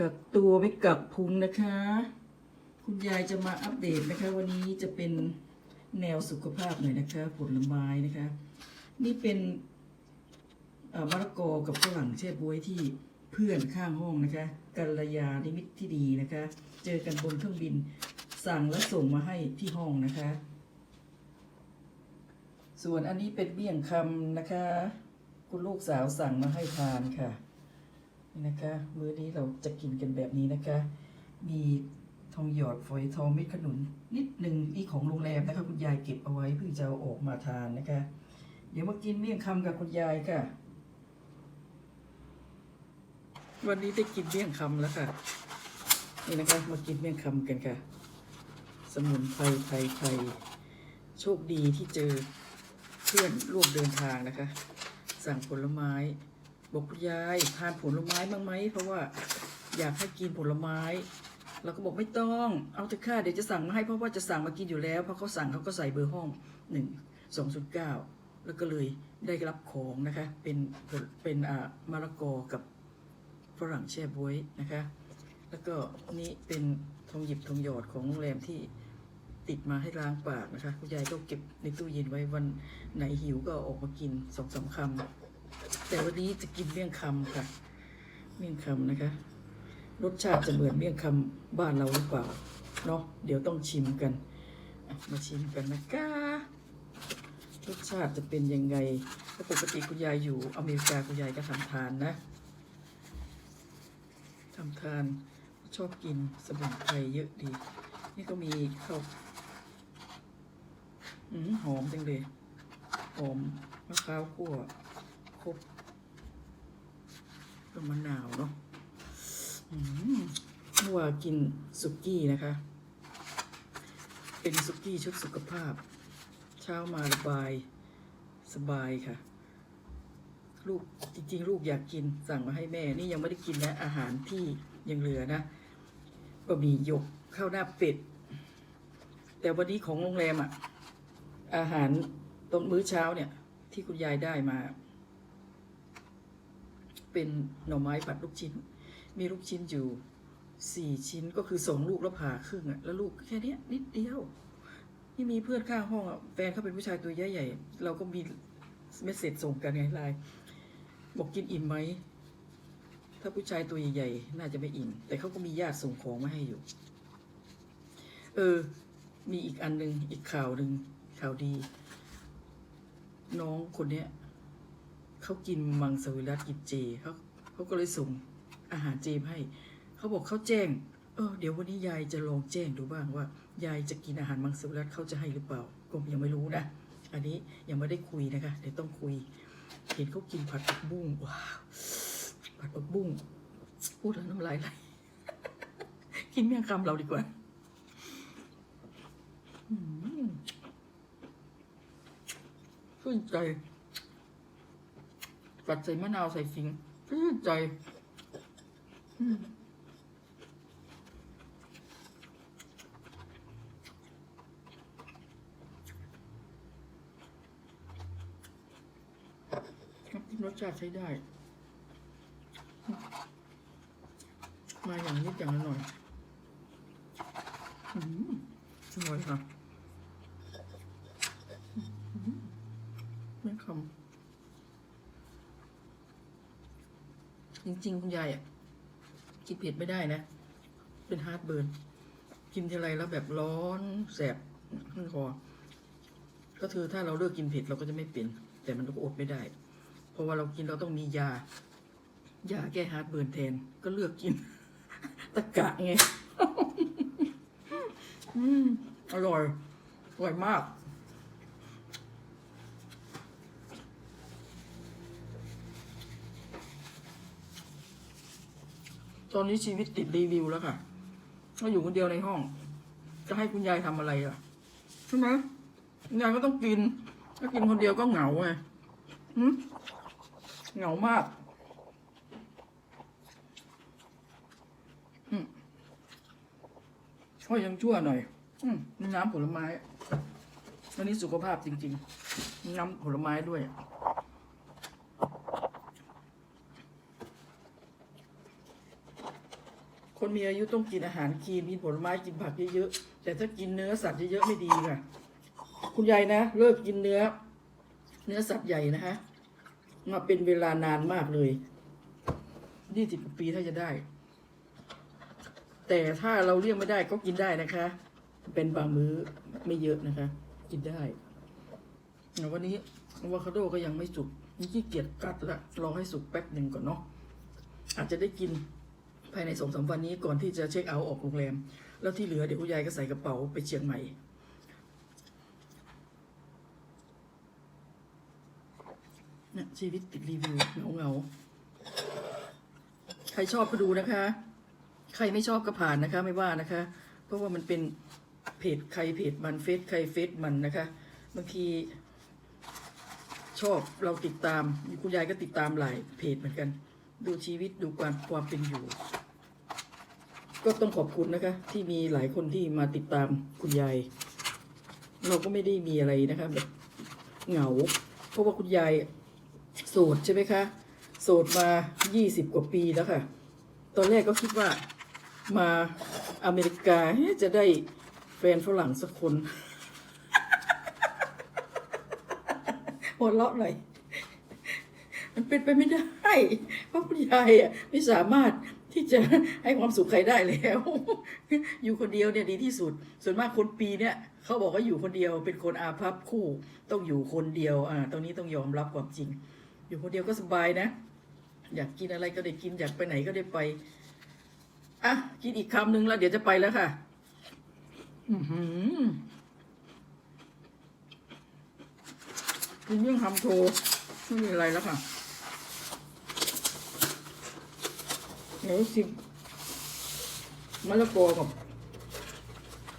กักตัวไม่กักพุงนะคะ คุณยายจะมาอัปเดตนะคะ วันนี้จะเป็นแนวสุขภาพหน่อยนะคะ ผลไม้นะคะ นี่เป็นมะละกอกับฝรั่งแช่บวยที่เพื่อนข้างห้องนะคะกัลยาณิมิตที่ดีนะคะ เจอกันบนเครื่องบินสั่งและส่งมาให้ที่ห้องนะคะ ส่วนอันนี้เป็นเมี่ยงคำนะคะ คุณลูกสาวสั่งมาให้ทานค่ะ นี่นะคะ มื้อนี้เราจะกินกันแบบนี้นะคะ มีทองหยอดฝอยทองเม็ดขนุน นิดหนึ่งอีของโรงแรมนะคะ คุณยายเก็บเอาไว้เพิ่งจะเอาออกมาทานนะคะ เดี๋ยวมากินเมี่ยงคำกับคุณยายค่ะ วันนี้ได้กินเมี่ยงคำแล้วค่ะ นี่นะคะ มากินเมี่ยงคำกันค่ะ สมุนไพรไทยไทยโชคดีที่เจอเพื่อนร่วมเดินทางนะคะ สั่งผลไม้ บอกคุณยายทานผลไม้บ้างไหมเพราะว่าอยากให้กินผลไม้เราก็บอกไม่ต้อง เอาเถอะค่ะเดี๋ยวจะสั่งมาให้เพราะว่าจะสั่งมากินอยู่แล้วเพราะเขาสั่งเขาก็ใส่เบอร์ห้องหนึ่งสองศูนย์เก้าแล้วก็เลยได้รับของนะคะ เป็นผลเป็นอ่ามะละกอกับฝรั่งแช่บ๊วยนะคะ แล้วก็นี่เป็นทองหยิบทองหยอดของโรงแรมที่ติดมาให้ล้างปากนะคะคุณยายก็เก็บในตู้เย็นไว้วันไหนหิวก็ออกมากินสองสาคำ แต่วันนี้จะกินเมี่ยงคำค่ะ เมี่ยงคำนะคะ รสชาติจะเหมือนเมี่ยงคำบ้านเราหรือเปล่าเนาะเดี๋ยวต้องชิมกัน มาชิมกันนะคะรสชาติจะเป็นยังไงแล้วปกติคุณยายอยู่อเมริกาคุณยายก็ทำทานนะทำทานชอบกินสมุนไพรเยอะดี นี่ก็มีข้าวอืมหอมจังเลย หอมมะพร้าวคั่ว ครบก็มะนาวเนาะเมื่อวากินสุกี้นะคะ เป็นสุกี้ชุดสุขภาพ เช้ามาระบายสบายค่ะ ลูกจริงๆ ลูกอยากกินสั่งมาให้แม่ นี่ยังไม่ได้กินนะอาหารที่ยังเหลือนะบะหมี่หยกข้าวหน้าเป็ด แต่วันนี้ของโรงแรมอะอาหารตอนมื้อเช้าเนี่ย ที่คุณยายได้มา เป็นหน่อไม้ผัดลูกชิ้น มีลูกชิ้นอยู่สี่ชิ้นก็คือสองลูกแล้วผ่าครึ่งอะแล้วลูกแค่เนี้ยนิดเดียวนี่มีเพื่อนข้างห้องอะแฟนเขาเป็นผู้ชายตัวใหญ่ๆเราก็มีเมสเซจส่งกันไงไลน์บอกกินอิ่มไหมถ้าผู้ชายตัวใหญ่ๆน่าจะไม่อิ่มแต่เขาก็มีญาติส่งของมาให้อยู่ เออ มีอีกอันหนึ่งอีกข่าวหนึ่งข่าวดี น้องคนเนี้ย เขากินมังสวิรัตกินเจเขาเขาก็เลยส่งอาหารเจมให้ เขาบอกเขาแจ้ง เออ เดี๋ยววันนี้ยายจะลองแจ้งดูบ้างว่า ยายจะกินอาหารมังสวิรัตเขาจะให้หรือเปล่าก็ยังไม่รู้นะ อันนี้ยังไม่ได้คุยนะคะเดี๋ยวต้องคุย เห็นเขากินผัดผักบุ้งว้าวผัดผักบุ้งพูดแล้วน้ำลายไหลกินเมี่ยงคำเราดีกว่าอืมชื่นใจ กัดใส่มะนาวใส่สิงชื่นใจครับรสชาติใช้ได้ มาอย่างนิดอย่างละหน่อย อืมอร่อยค่ะอืมไม่คำ จริง ๆ คุณยายอะกินเผ็ดไม่ได้นะ เป็นฮาร์ดเบิร์น กินทีไรแล้วแบบร้อนแสบขึ้นคอ ก็คือถ้าเราเลิกกินเผ็ดเราก็จะไม่เป็น แต่มันก็อดไม่ได้ เพราะว่าเรากินเราต้องมียา ยาแก้ฮาร์ดเบิร์นแทน ก็เลือกกิน ตะกะไง อืม อร่อย อร่อยมาก ตอนนี้ชีวิตติดรีวิวแล้วค่ะก็อยู่คนเดียวในห้อง จะให้คุณยายทำอะไรอะใช่ไหมคุณยายก็ต้องกิน ถ้ากินคนเดียวก็เหงาไงเหงามากก็ยังชั่วหน่อยอืมมีน้ำผลไม้ วันนี้สุขภาพจริง ๆ น้ำผลไม้ด้วย คนมีอายุต้องกินอาหารคลีนกินผลไม้กินผักเยอะๆแต่ถ้ากินเนื้อสัตว์เยอะๆไม่ดีค่ะ คุณยายนะ เลิกกินเนื้อ เนื้อสัตว์ใหญ่นะคะมาเป็นเวลานานมากเลยยี่สิบปีถ้าจะได้ แต่ถ้าเราเลี่ยงไม่ได้ก็กินได้นะคะ เป็นบางมื้อไม่เยอะนะคะ กินได้วันนี้อะวคาโดก็ยังไม่สุกนี่ขี้เกียจกัดละรอให้สุกแป๊บหนึ่งก่อนเนาะอาจจะได้กิน ภายในสองสามวันนี้ก่อนที่จะเช็คเอาท์ออกโรงแรม แล้วที่เหลือเดี๋ยวคุณยายก็ใส่กระเป๋าไปเชียงใหม่เนี่ยชีวิตติดรีวิวเงาเงาๆใครชอบก็ดูนะคะ ใครไม่ชอบก็ผ่านนะคะ ไม่ว่านะคะ เพราะว่ามันเป็นเพจใครเพจมันเฟซใครเฟซมันนะคะบางทีชอบเราติดตาม คุณยายก็ติดตามหลายเพจเหมือนกัน ดูชีวิตดูความความเป็นอยู่ ก็ต้องขอบคุณนะคะ ที่มีหลายคนที่มาติดตามคุณยาย เราก็ไม่ได้มีอะไรนะคะแบบเหงา เพราะว่าคุณยายโสดใช่ไหมคะโสดมา20กว่าปีแล้วค่ะ ตอนแรกก็คิดว่ามาอเมริกาจะได้แฟนฝรั่งสักคนหัวเราะหน่อยมันเป็นไปไม่ได้ เพราะคุณยายอะไม่สามารถ ที่จะให้ความสุขใครได้แล้ว อยู่คนเดียวเนี่ยดีที่สุด ส่วนมากคนปีเนี่ยเขาบอกว่าอยู่คนเดียวเป็นคนอาภัพคู่ต้องอยู่คนเดียวอ่าตรงนี้ต้องยอมรับความจริง อยู่คนเดียวก็สบายนะ อยากกินอะไรก็ได้กินอยากไปไหนก็ได้ไปอะกินอีกคำหนึ่งแล้วเดี๋ยวจะไปแล้วค่ะ อือหือกินเรื่องทำโชว์ไม่มีอะไรแล้วค่ะ เดี๋ยวสิมะละกอกับ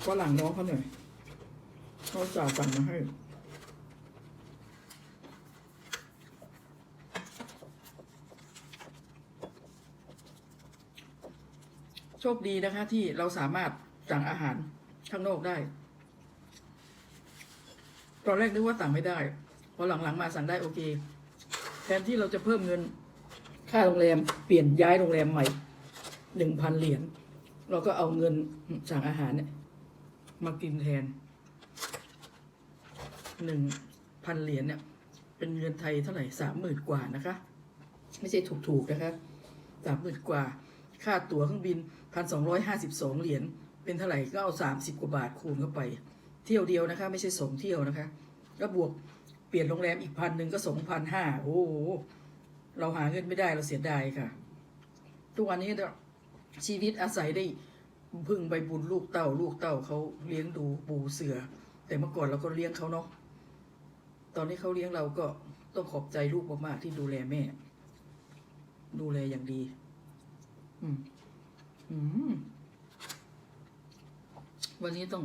ฝรั่งน้องเขาหน่อยเขาจ่าสั่งมาให้โชคดีนะคะ ที่เราสามารถสั่งอาหารข้างนอกได้ ตอนแรกนึกว่าสั่งไม่ได้ พอหลังๆมาสั่งได้โอเค แทนที่เราจะเพิ่มเงิน ค่าโรงแรมเปลี่ยนย้ายโรงแรมใหม่หนึ่งพันเหรียญเราก็เอาเงินสั่งอาหารเนี่ยมากินแทนหนึ่งพันเหรียญเนี่ยเป็นเงินไทยเท่าไหร่สามหมื่นกว่านะคะ ไม่ใช่ถูกๆนะคะสามหมื่นกว่า ค่าตั๋วเครื่องบินพันสองร้อยห้าสิบสองเหรียญเป็นเท่าไหร่ก็เอาสามสิบกว่าบาทคูณเข้าไป เที่ยวเดียวนะคะ ไม่ใช่สองเที่ยวนะคะ ก็บวกเปลี่ยนโรงแรมอีกพันหนึ่งก็สองพันห้าโอ้โห เราหาเงินไม่ได้เราเสียดายค่ะ ทุกวันนี้ชีวิตอาศัยได้พึ่งใบบุญลูกเต้าลูกเต้าเขาเลี้ยงดูปูเสือ แต่เมื่อก่อนเราก็เลี้ยงเขาเนาะตอนนี้เขาเลี้ยงเราก็ต้องขอบใจลูกมากๆที่ดูแลแม่ ดูแลอย่างดี อืมอืมวันนี้ต้อง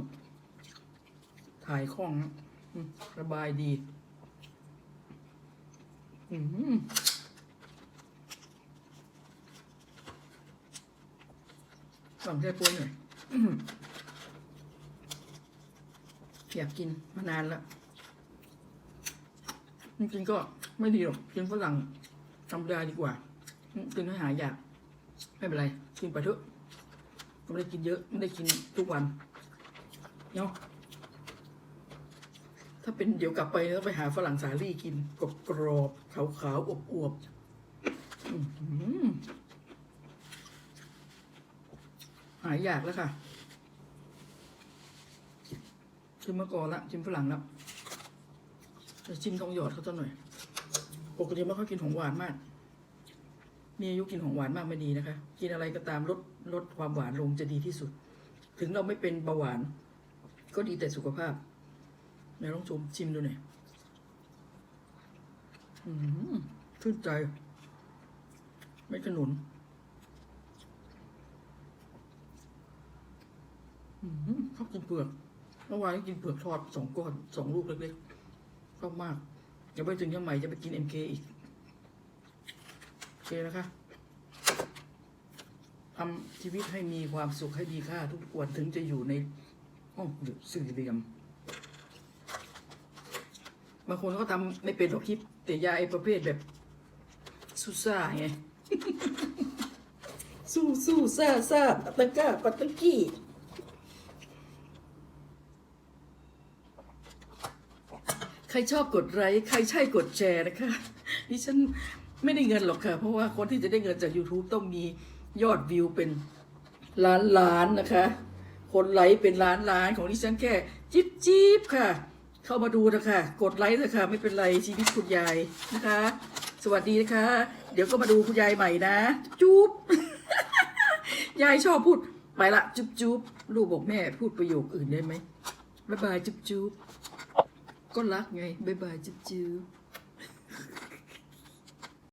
ถ่ายคล่องระบายดี อืม สั่งแค่ปุ้นหน่อยอยากกินมานานแล้วจริงๆก็ไม่ดีหรอกกินฝรั่งธรรมดาดีกว่า กินให้หายอยาก ไม่เป็นไร กินไปเถอะไม่ได้กินเยอะ ไม่ได้กินทุกวันเนาะถ้าเป็นเดี๋ยวกลับไปต้องไปหาฝรั่งสาลี่กินกรอบกรอบขาวขาวๆอบอวบๆอื้อ หายอยากแล้วค่ะ ชิมมะกอละ ชิมฝรั่งแล้วจะชิมทองหยอดเขาสักหน่อย ปกติไม่ค่อยกินของหวานมาก มีอายุกินของหวานมากไม่ดีนะคะ กินอะไรก็ตามลดลดความหวานลงจะดีที่สุด ถึงเราไม่เป็นเบาหวาน ก็ดีแต่สุขภาพไหนลองชมชิมดูหน่อยอืมชื่นใจ ไม่ขนุน อืม ชอบกินเปลือกเมื่อวานกินเปลือกทอดสองก้อนสองลูกเล็กๆชอบมากอย่าไปถึงยังใหม่จะไปกินเอ็มเคอีกโอเคนะคะทำชีวิตให้มีความสุขให้มีค่าทุกวันถึงจะอยู่ในห้องสี่เหลี่ยมบางคนก็ทำไม่เป็นหรอกคลิปแต่ยาไอ้ประเภทแบบซุซ่าไงสู้สู้ซ่าซ่าปัตตะก้าปัตตะกี้ ครชอบกดไลค์ใครใช่กดแชร์นะคะดิฉันไม่ได้เงินหรอกค่ะ เพราะว่าคนที่จะได้เงินจาก YouTube ต้องมียอดวิวเป็นล้านล้านนะคะ คนไลค์เป็นล้านล้านของดิฉันแค่จิ๊บจิ๊บค่ะ เข้ามาดูนะคะกดไลค์เถอะคะไม่เป็นไรชีวิตคุณยายนะคะ สวัสดีนะคะ เดี๋ยวก็มาดูคุณยายใหม่นะ จุ๊บยายชอบพูดไปละจุ๊บจุ๊บลูกบอกแม่พูดประโยคอื่นได้ไหมบ๊ายบายจุ๊บจุ๊บ ก็รักไงบ๊ายบายจุ๊บจุ๊บ